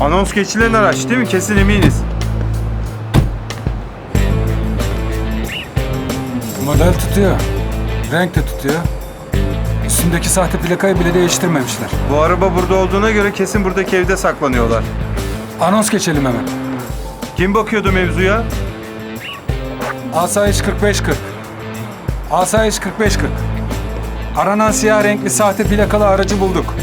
Anons geçilen araç değil mi? Kesin eminiz. Model tutuyor. Renk de tutuyor. Üstündeki sahte plakayı bile değiştirmemişler. Bu araba burada olduğuna göre kesin buradaki evde saklanıyorlar. Anons geçelim hemen. Kim bakıyordu mevzuya? Asayiş 45-40. Asayiş 45-40. Aranan siyah renkli sahte plakalı aracı bulduk.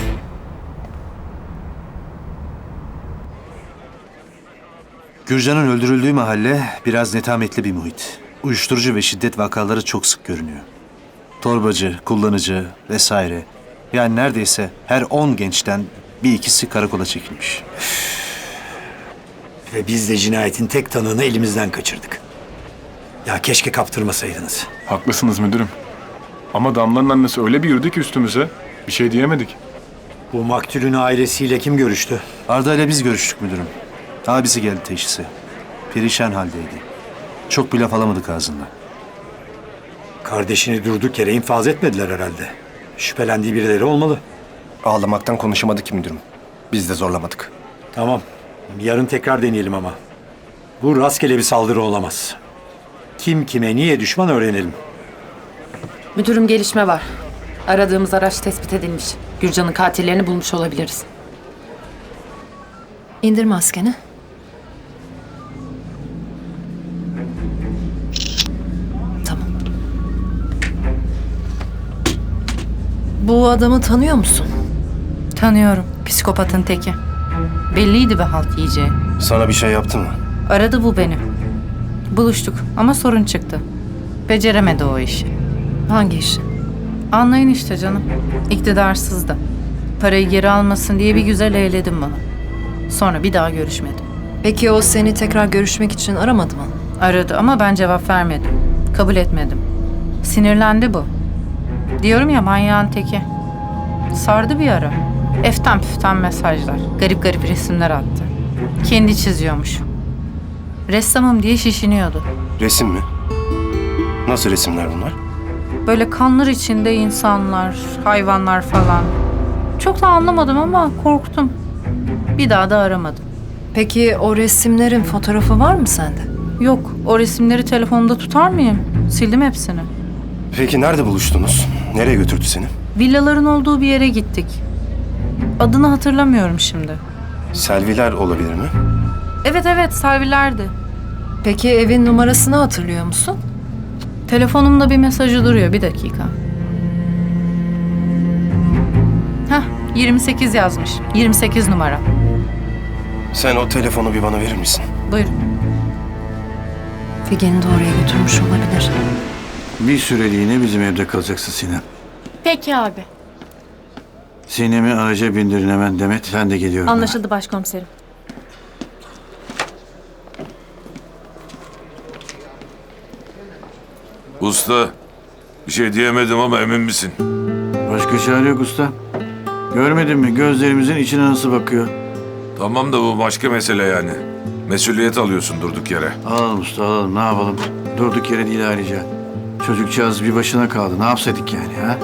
Gürcan'ın öldürüldüğü mahalle biraz netametli bir muhit. Uyuşturucu ve şiddet vakaları çok sık görünüyor. Torbacı, kullanıcı vesaire. Yani neredeyse her 10 gençten bir ikisi karakola çekilmiş. Ve biz de cinayetin tek tanığını elimizden kaçırdık. Ya keşke kaptırmasaydınız. Haklısınız müdürüm. Ama Damla'nın annesi öyle bir yürüdü ki üstümüze. Bir şey diyemedik. Bu maktulün ailesiyle kim görüştü? Arda ile biz görüştük müdürüm. Abisi geldi teşhise. Perişan haldeydi. Çok bir laf alamadık ağzından. Kardeşini durduk yere infaz etmediler herhalde. Şüphelendiği birileri olmalı. Ağlamaktan konuşamadı ki müdürüm. Biz de zorlamadık. Tamam. Yarın tekrar deneyelim ama. Bu rastgele bir saldırı olamaz. Kim kime niye düşman öğrenelim. Müdürüm gelişme var. Aradığımız araç tespit edilmiş. Gürcan'ın katillerini bulmuş olabiliriz. İndir maskeni. Bu adamı tanıyor musun? Tanıyorum. Psikopatın teki. Belliydi be halt yiyeceği. Sana bir şey yaptı mı? Aradı bu beni. Buluştuk ama sorun çıktı. Beceremedi o işi. Hangi işi? Anlayın işte canım. İktidarsızdı. Parayı geri almasın diye bir güzel eğledim bunu. Sonra bir daha görüşmedim. Peki o seni tekrar görüşmek için aramadı mı? Aradı ama ben cevap vermedim. Kabul etmedim. Sinirlendi bu. Diyorum ya manyağın teki. Sardı bir ara. Eften püften mesajlar. Garip garip resimler attı. Kendi çiziyormuş. Ressamım diye şişiniyordu. Resim mi? Nasıl resimler bunlar? Böyle kanlar içinde insanlar, hayvanlar falan. Çok da anlamadım ama korktum. Bir daha da aramadım. Peki o resimlerin fotoğrafı var mı sende? Yok, o resimleri telefonumda tutar mıyım? Sildim hepsini. Peki nerede buluştunuz? Nereye götürdü seni? Villaların olduğu bir yere gittik. Adını hatırlamıyorum şimdi. Selviler olabilir mi? Evet evet, Selvilerdi. Peki evin numarasını hatırlıyor musun? Telefonumda bir mesajı duruyor, bir dakika. Heh, 28 yazmış. 28 numara. Sen o telefonu bir bana verir misin? Buyurun. Figen'i de oraya götürmüş olabilir. Bir süreliğine bizim evde kalacaksın Sinem. Peki abi. Sinem'i araca bindirin hemen Demet. Ben de geliyorum. Anlaşıldı başkomiserim. Usta, bir şey diyemedim ama emin misin? Başka çare yok usta. Görmedin mi gözlerimizin içine nasıl bakıyor? Tamam da bu başka mesele yani. Mesuliyet alıyorsun durduk yere. Alalım usta alalım ne yapalım. Durduk yere değil ayrıca. Çocukcağız bir başına kaldı. Ne yapsaydık yani ha?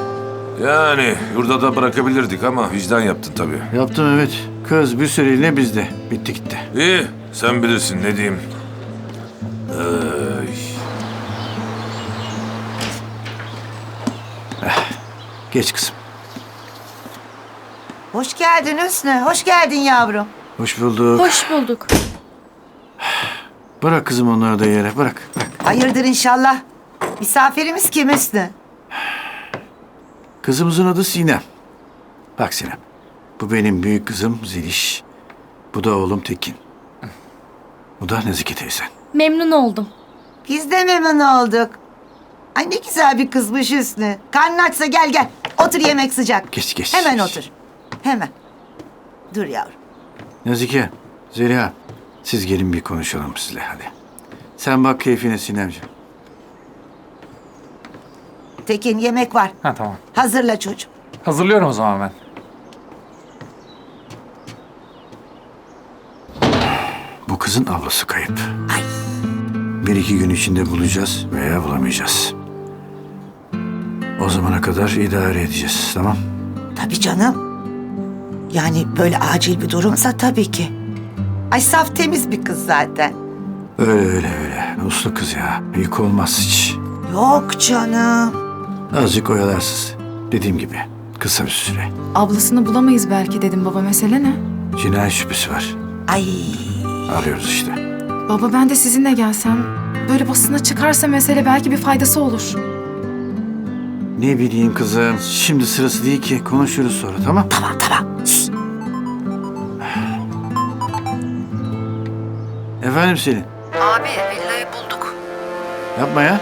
Yani yurda da bırakabilirdik ama vicdan yaptın tabii. Yaptım evet. Kız bir süreliğine bizde. Bitti gitti. İyi, sen bilirsin ne diyeyim. Ay. Geç kızım. Hoş geldin Hüsnü. Hoş geldin yavrum. Hoş bulduk. Hoş bulduk. Bırak kızım onları da yere. Bırak. Bırak. Hayırdır inşallah. Misafirimiz kim Hüsnü? Kızımızın adı Sinem. Bak Sinem. Bu benim büyük kızım Zeliş. Bu da oğlum Tekin. Bu da Nezike teyzen. Memnun oldum. Biz de memnun olduk. Ay ne güzel bir kızmış Hüsnü. Karnın açsa gel gel. Otur yemek sıcak. Geç geç. Hemen geç. otur. Hemen. Dur yavrum. Nezike, Zeliha. Siz gelin bir konuşalım sizle hadi. Sen bak keyfine Sinemciğim. Tekin yemek var. Ha tamam. Hazırla çocuğum. Hazırlıyorum o zaman ben. Bu kızın ablası kayıp. Ay. Bir iki gün içinde bulacağız veya bulamayacağız. O zamana kadar idare edeceğiz, tamam? Tabii canım. Yani böyle acil bir durumsa tabii ki. Ay saf temiz bir kız zaten. Öyle öyle öyle. Uslu kız ya. Yük olmaz hiç. Yok canım. Azıcık oyalarsız. Dediğim gibi kısa bir süre. Ablasını bulamayız belki dedim baba mesele ne? Cinayet şüphesi var. Ay Arıyoruz işte. Baba ben de sizinle gelsem. Böyle basına çıkarsa mesele belki bir faydası olur. Ne bileyim kızım. Şimdi sırası değil ki. Konuşuruz sonra tamam? tamam tamam. Efendim Selin. Abi villayı bulduk. Yapma ya.